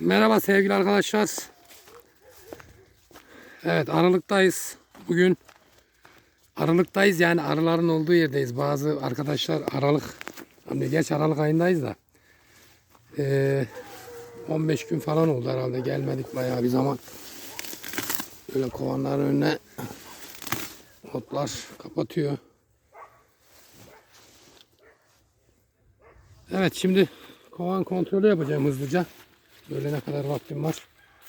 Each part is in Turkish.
Merhaba sevgili arkadaşlar. Evet Aralık'tayız. Bugün Aralık'tayız yani arıların olduğu yerdeyiz. Bazı arkadaşlar Aralık, hani geç Aralık ayındayız da. Ee, 15 gün falan oldu herhalde gelmedik bayağı bir zaman. Böyle kovanların önüne otlar kapatıyor. Evet şimdi kovan kontrolü yapacağım hızlıca. Böyle ne kadar vaktim var.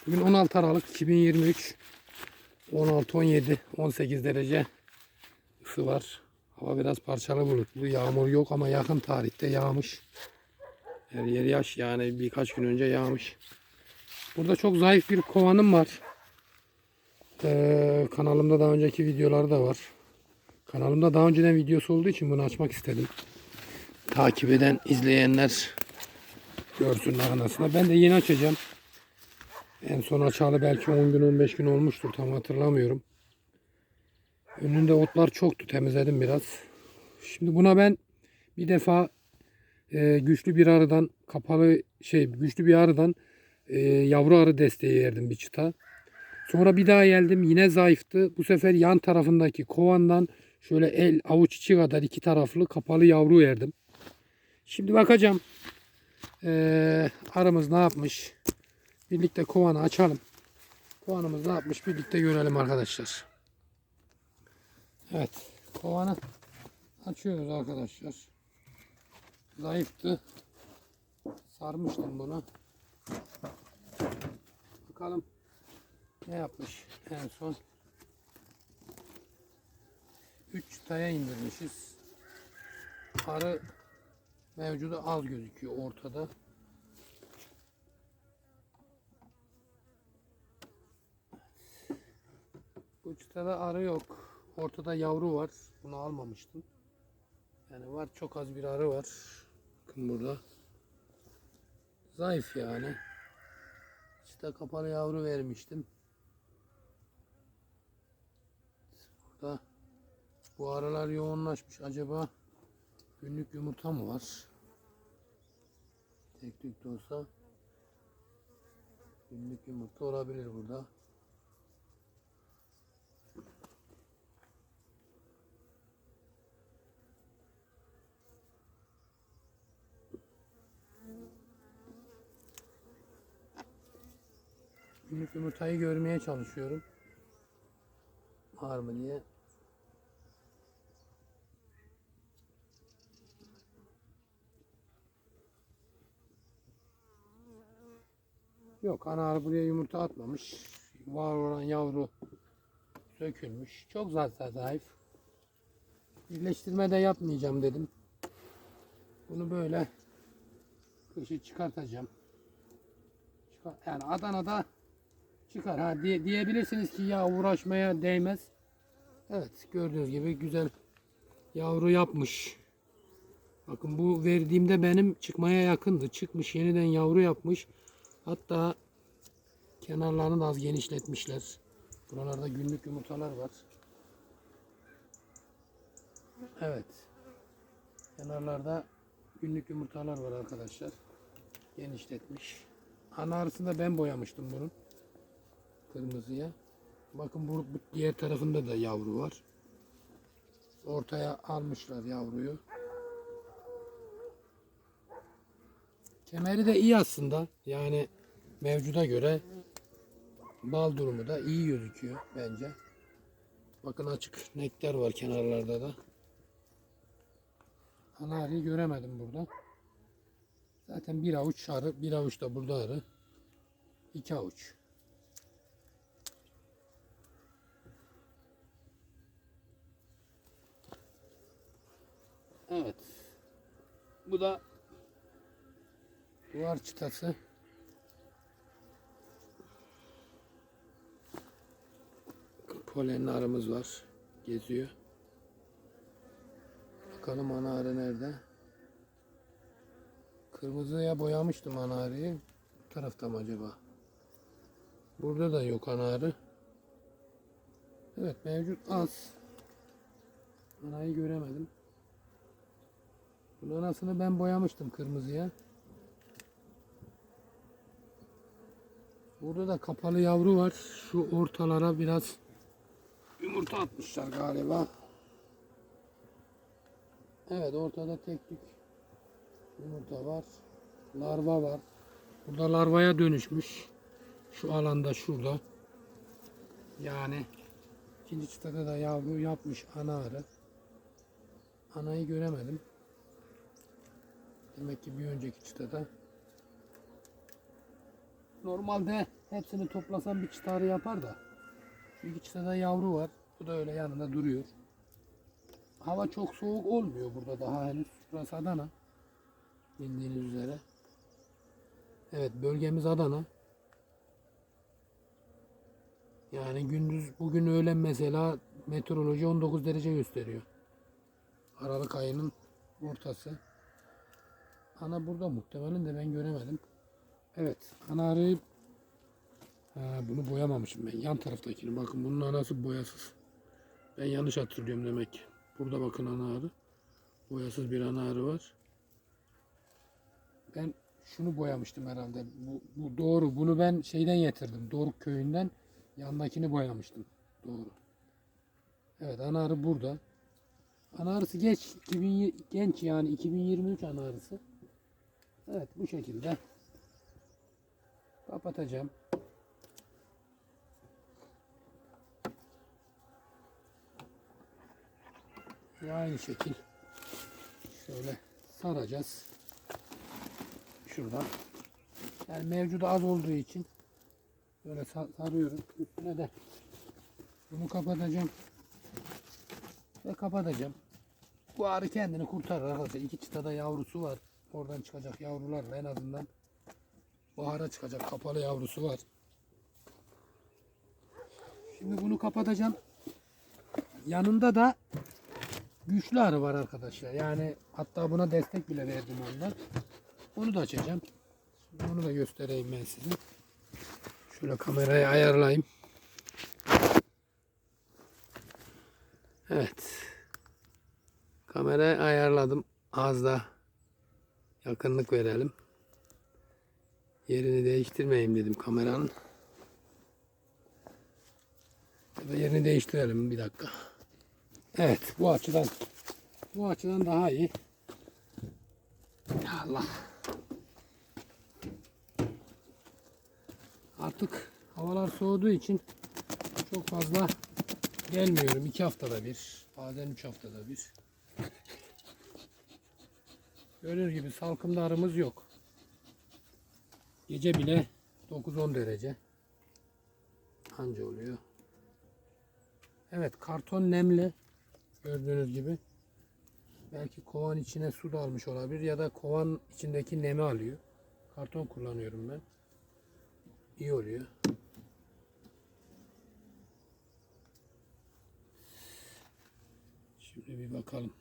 Bugün 16 Aralık 2023. 16, 17, 18 derece ısı var. Hava biraz parçalı bulutlu. Yağmur yok ama yakın tarihte yağmış. Her yer yaş yani birkaç gün önce yağmış. Burada çok zayıf bir kovanım var. Ee, kanalımda daha önceki videoları da var. Kanalımda daha önceden videosu olduğu için bunu açmak istedim. Takip eden izleyenler görsünler anasını. Ben de yeni açacağım. En son açalı belki 10 gün 15 gün olmuştur tam hatırlamıyorum. Önünde otlar çoktu temizledim biraz. Şimdi buna ben bir defa e, güçlü bir arıdan kapalı şey güçlü bir arıdan e, yavru arı desteği verdim bir çıta. Sonra bir daha geldim yine zayıftı. Bu sefer yan tarafındaki kovandan şöyle el avuç içi kadar iki taraflı kapalı yavru verdim. Şimdi bakacağım. Ee, arımız ne yapmış? Birlikte kovanı açalım. Kovanımız ne yapmış? Birlikte görelim arkadaşlar. Evet. Kovanı açıyoruz arkadaşlar. Zayıftı. Sarmıştım bunu. Bakalım ne yapmış en son. 3 taya indirmişiz. Arı mevcudu az gözüküyor ortada. Bu çıtada arı yok. Ortada yavru var. Bunu almamıştım. Yani var çok az bir arı var. Bakın burada. Zayıf yani. Çıta kapalı yavru vermiştim. Burada bu arılar yoğunlaşmış. Acaba Günlük yumurta mı var? Tek tük de olsa günlük yumurta olabilir burada. Günlük yumurtayı görmeye çalışıyorum. Var mı diye. Yok ana buraya yumurta atmamış. Var olan yavru sökülmüş. Çok zaten zayıf. Birleştirme de yapmayacağım dedim. Bunu böyle kışı çıkartacağım. Çıkar, yani Adana'da çıkar. Ha diye, diyebilirsiniz ki ya uğraşmaya değmez. Evet gördüğünüz gibi güzel yavru yapmış. Bakın bu verdiğimde benim çıkmaya yakındı. Çıkmış yeniden yavru yapmış. Hatta kenarlarını da az genişletmişler. Buralarda günlük yumurtalar var. Evet. Kenarlarda günlük yumurtalar var arkadaşlar. Genişletmiş. Ana arasında ben boyamıştım bunun. Kırmızıya. Bakın bu, bu diğer tarafında da yavru var. Ortaya almışlar yavruyu. Kemeri de iyi aslında. Yani mevcuda göre bal durumu da iyi gözüküyor bence. Bakın açık nektar var kenarlarda da. Anariyi göremedim burada. Zaten bir avuç arı, bir avuç da burada arı. İki avuç. Evet. Bu da Duvar çıtası. Polenli arımız var. Geziyor. Bakalım ana arı nerede? Kırmızıya boyamıştım ana arıyı. Bu tarafta mı acaba? Burada da yok ana arı. Evet mevcut az. Anayı göremedim. Bunun anasını ben boyamıştım kırmızıya. Burada da kapalı yavru var. Şu ortalara biraz yumurta atmışlar galiba. Evet ortada tek tük yumurta var. Larva var. Burada larvaya dönüşmüş. Şu alanda şurada. Yani ikinci çıtada da yavru yapmış ana arı. Anayı göremedim. Demek ki bir önceki çıtada. Normalde hepsini toplasam bir çıta arı yapar da. İki çıtada yavru var. Bu da öyle yanında duruyor. Hava çok soğuk olmuyor burada daha henüz. Burası Adana. Bildiğiniz üzere. Evet bölgemiz Adana. Yani gündüz bugün öğlen mesela meteoroloji 19 derece gösteriyor. Aralık ayının ortası. Ana burada muhtemelen de ben göremedim. Evet ana arayıp ha, bunu boyamamışım ben. Yan taraftakini bakın bunun anası boyasız. Ben yanlış hatırlıyorum demek. ki. Burada bakın ana. Boyasız bir ana var. Ben şunu boyamıştım herhalde. Bu, bu doğru. Bunu ben şeyden getirdim. Doruk köyünden yandakini boyamıştım. Doğru. Evet ana arı burada. Ana geç 2000, genç yani 2023 ana. Evet bu şekilde kapatacağım. Ve aynı şekil şöyle saracağız. Şuradan. Yani mevcudu az olduğu için böyle sa- sarıyorum. Üstüne de bunu kapatacağım. Ve kapatacağım. Bu arı kendini kurtarır arkadaşlar. İki çıtada yavrusu var. Oradan çıkacak yavrularla en azından bahara çıkacak kapalı yavrusu var. Şimdi bunu kapatacağım. Yanında da güçlü arı var arkadaşlar. Yani hatta buna destek bile verdim ondan. Onu da açacağım. Onu da göstereyim ben size. Şöyle kamerayı ayarlayayım. Evet. Kamerayı ayarladım. Az da yakınlık verelim. Yerini değiştirmeyeyim dedim kameranın. Ya da yerini değiştirelim bir dakika. Evet bu açıdan bu açıdan daha iyi. Allah. Artık havalar soğuduğu için çok fazla gelmiyorum. iki haftada bir, bazen üç haftada bir. Gördüğünüz gibi salkımlarımız yok. Gece bile 9-10 derece anca oluyor. Evet karton nemli gördüğünüz gibi. Belki kovan içine su da almış olabilir ya da kovan içindeki nemi alıyor. Karton kullanıyorum ben. İyi oluyor. Şimdi bir bakalım.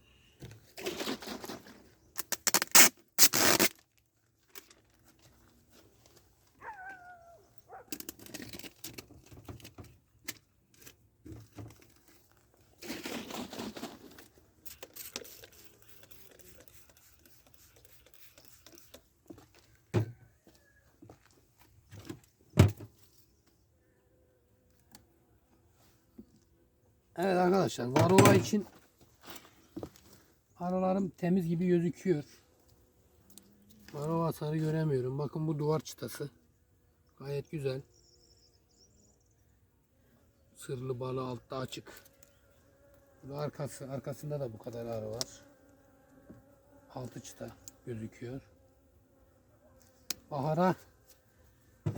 Evet arkadaşlar varroa için aralarım temiz gibi gözüküyor. Varroa hasarı göremiyorum. Bakın bu duvar çıtası. Gayet güzel. Sırlı balı altta açık. Bu arkası. Arkasında da bu kadar arı var. Altı çıta gözüküyor. Bahara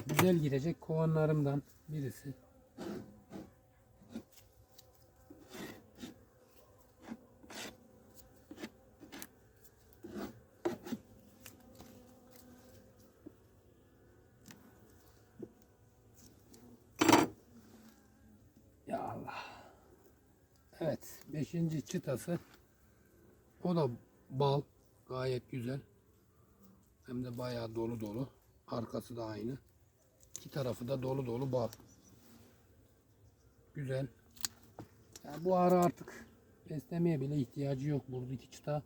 güzel girecek kovanlarımdan birisi. Ya Allah. Evet. Beşinci çıtası. O da bal. Gayet güzel. Hem de bayağı dolu dolu. Arkası da aynı. İki tarafı da dolu dolu bal. Güzel. Yani bu ara artık beslemeye bile ihtiyacı yok. Burada iki çıta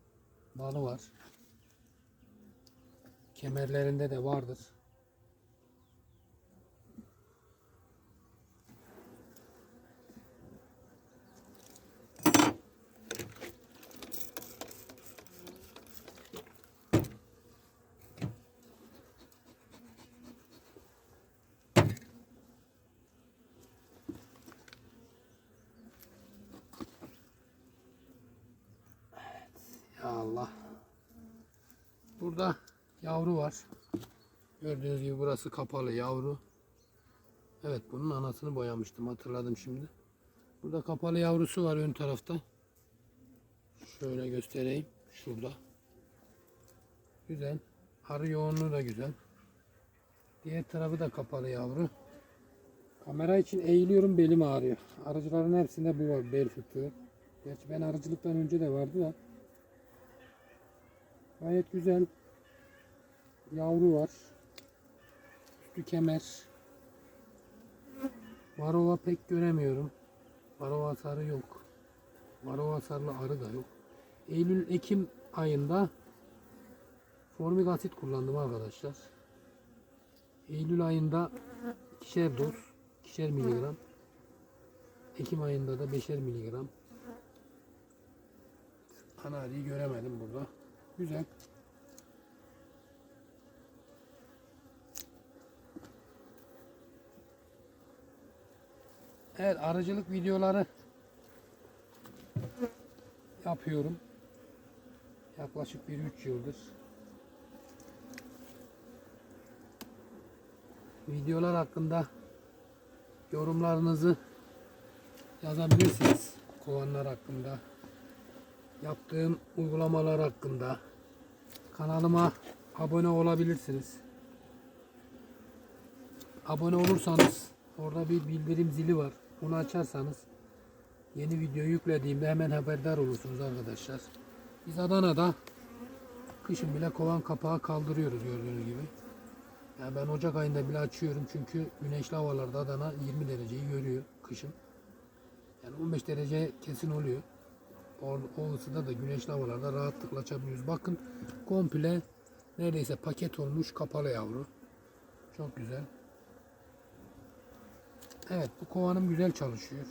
balı var. Kemerlerinde de vardır. Maşallah. Burada yavru var. Gördüğünüz gibi burası kapalı yavru. Evet bunun anasını boyamıştım hatırladım şimdi. Burada kapalı yavrusu var ön tarafta. Şöyle göstereyim. Şurada. Güzel. Arı yoğunluğu da güzel. Diğer tarafı da kapalı yavru. Kamera için eğiliyorum belim ağrıyor. Arıcıların hepsinde bu var bel fıtığı. Gerçi ben arıcılıktan önce de vardı da. Gayet güzel. Yavru var. Üstü kemer. Varova pek göremiyorum. Varova sarı yok. Varova sarılı arı da yok. Eylül-Ekim ayında formik asit kullandım arkadaşlar. Eylül ayında ikişer doz, ikişer miligram. Ekim ayında da beşer miligram. Ana arıyı göremedim burada. Güzel. Evet arıcılık videoları yapıyorum. Yaklaşık bir üç yıldır. Videolar hakkında yorumlarınızı yazabilirsiniz. Kovanlar hakkında. Yaptığım uygulamalar hakkında. Kanalıma abone olabilirsiniz. Abone olursanız orada bir bildirim zili var. Onu açarsanız yeni video yüklediğimde hemen haberdar olursunuz arkadaşlar. Biz Adana'da kışın bile kovan kapağı kaldırıyoruz gördüğünüz gibi. Yani ben Ocak ayında bile açıyorum çünkü güneşli havalarda Adana 20 dereceyi görüyor kışın. Yani 15 derece kesin oluyor. Isıda da güneşli havalarda rahatlıkla açabiliyoruz. Bakın komple neredeyse paket olmuş kapalı yavru. Çok güzel. Evet bu kovanım güzel çalışıyor.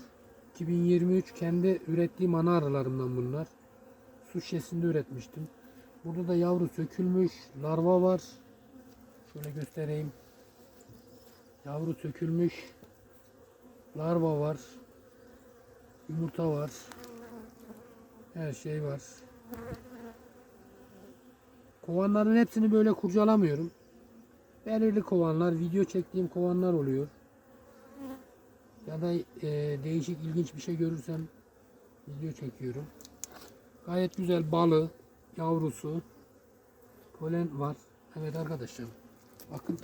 2023 kendi ürettiğim ana arılarımdan bunlar. Su şişesinde üretmiştim. Burada da yavru sökülmüş. Larva var. Şöyle göstereyim. Yavru sökülmüş. Larva var. Yumurta var. Her şey var. Kovanların hepsini böyle kurcalamıyorum. Belirli kovanlar, video çektiğim kovanlar oluyor. Ya da e, değişik ilginç bir şey görürsem video çekiyorum. Gayet güzel balı, yavrusu, polen var. Evet arkadaşlar. Bakın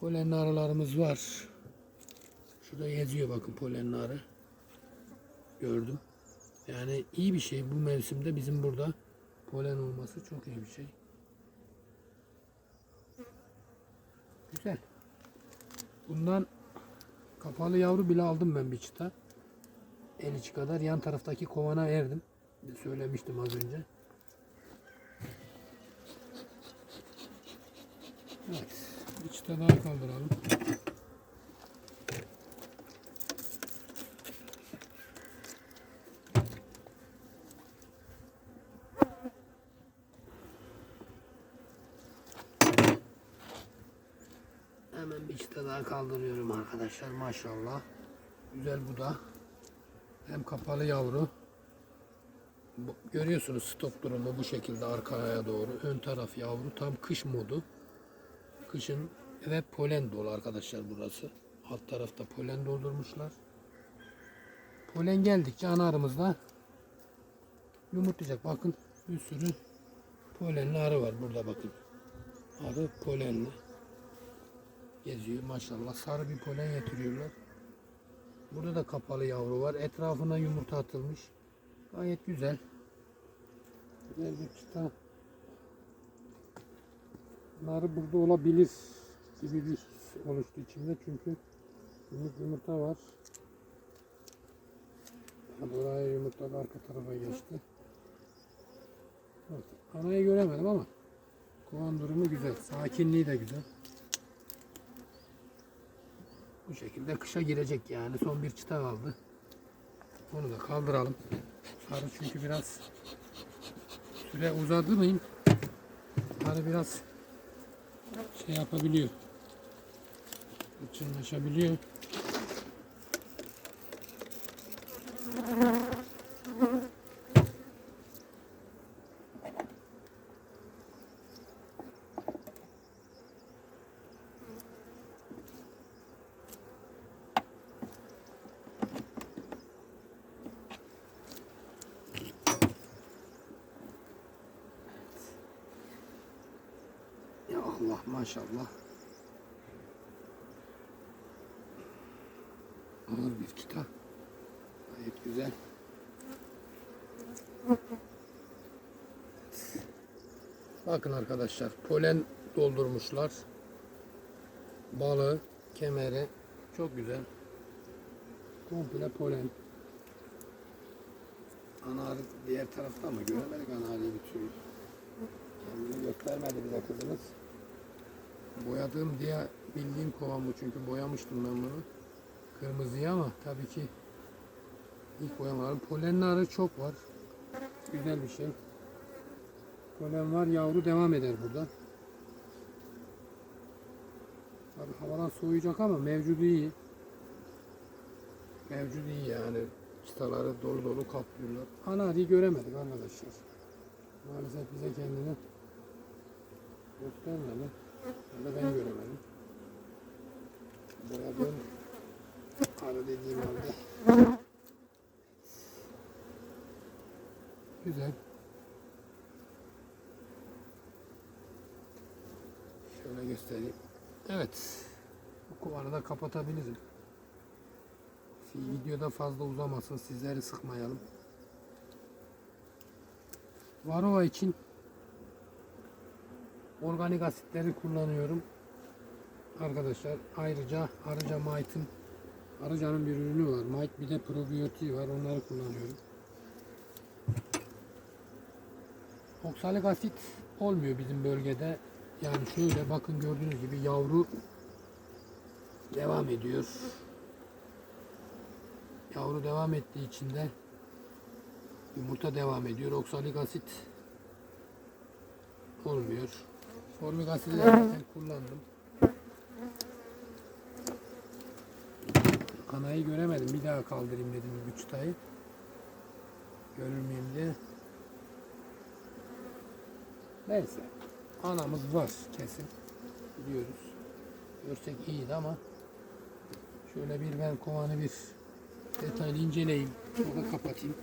polen arılarımız var. Şurada yazıyor bakın polen arı. Gördüm. Yani iyi bir şey bu mevsimde bizim burada polen olması çok iyi bir şey. Güzel. Bundan kapalı yavru bile aldım ben bir çıta. 50 kadar yan taraftaki kovana verdim. Söylemiştim az önce. Evet. Bir çıta daha kaldıralım. Daha kaldırıyorum arkadaşlar maşallah. Güzel bu da. Hem kapalı yavru. Görüyorsunuz stok durumu bu şekilde arkaya doğru. Ön taraf yavru tam kış modu. Kışın ve polen dolu arkadaşlar burası. Alt tarafta polen doldurmuşlar. Polen geldikçe ana arımızda yumurtlayacak. Bakın bir sürü polenli arı var burada bakın. Arı polenli geziyor maşallah. Sarı bir polen getiriyorlar. Burada da kapalı yavru var. Etrafına yumurta atılmış. Gayet güzel. Güzel bir. Narı burada olabilir gibi bir oluştu içimde çünkü yumurta, var. Buraya yumurta da arka tarafa geçti. Anayı göremedim ama kovan durumu güzel. Sakinliği de güzel. Bu şekilde kışa girecek yani. Son bir çıta kaldı. Onu da kaldıralım. Sarı çünkü biraz süre uzadı mıyım? Sarı biraz şey yapabiliyor. Hırçınlaşabiliyor. maşallah. Ağır bir kitap. Gayet güzel. Bakın arkadaşlar polen doldurmuşlar. Balığı, kemeri çok güzel. Komple polen. Anar diğer tarafta mı? Göremedik anarıyı bir türlü. Kendini göstermedi bize kızımız. Boyadığım diye bildiğim kovan bu çünkü boyamıştım ben bunu. Kırmızıya ama tabii ki ilk boyamalarım. Polen narı çok var. Güzel bir şey. Polen var yavru devam eder burada. Tabii havalar soğuyacak ama mevcudu iyi. Mevcudu iyi yani. Çıtaları dolu dolu kaplıyorlar. Anarıyı göremedik arkadaşlar. Maalesef bize kendini göstermedi. Ya da ben göremedim. Boyadığım arı dediğim halde. Güzel. Şöyle göstereyim. Evet. Bu kovanı da kapatabilirim. Videoda fazla uzamasın. Sizleri sıkmayalım. Varroa için organik asitleri kullanıyorum. Arkadaşlar ayrıca Arıca Mite'ın Arıca'nın bir ürünü var. Mite bir de probiyotiği var. Onları kullanıyorum. Oksalik asit olmuyor bizim bölgede. Yani şöyle bakın gördüğünüz gibi yavru devam ediyor. Yavru devam ettiği için de yumurta devam ediyor. Oksalik asit olmuyor. Formik asidi zaten kullandım. Kanayı göremedim. Bir daha kaldırayım dedim bu çıtayı. Görür müyüm diye. Neyse. Anamız var kesin. Biliyoruz. Görsek iyiydi ama şöyle bir ben kovanı bir detaylı inceleyeyim. Sonra kapatayım.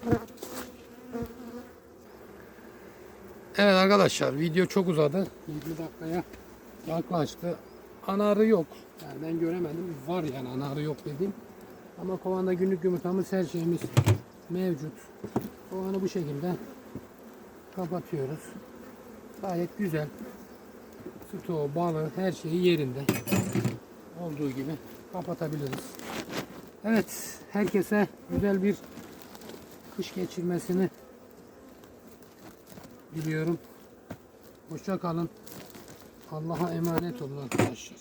Evet arkadaşlar video çok uzadı. 20 dakikaya yaklaştı. Anarı yok. Yani ben göremedim. Var yani anarı yok dedim. Ama kovanda günlük yumurtamız her şeyimiz mevcut. Kovanı bu şekilde kapatıyoruz. Gayet güzel. Stoğu, balığı her şeyi yerinde. Olduğu gibi kapatabiliriz. Evet, herkese güzel bir kış geçirmesini diliyorum. Hoşça kalın. Allah'a emanet olun arkadaşlar.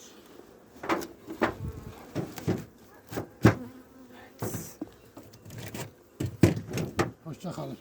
Hoşça kalın.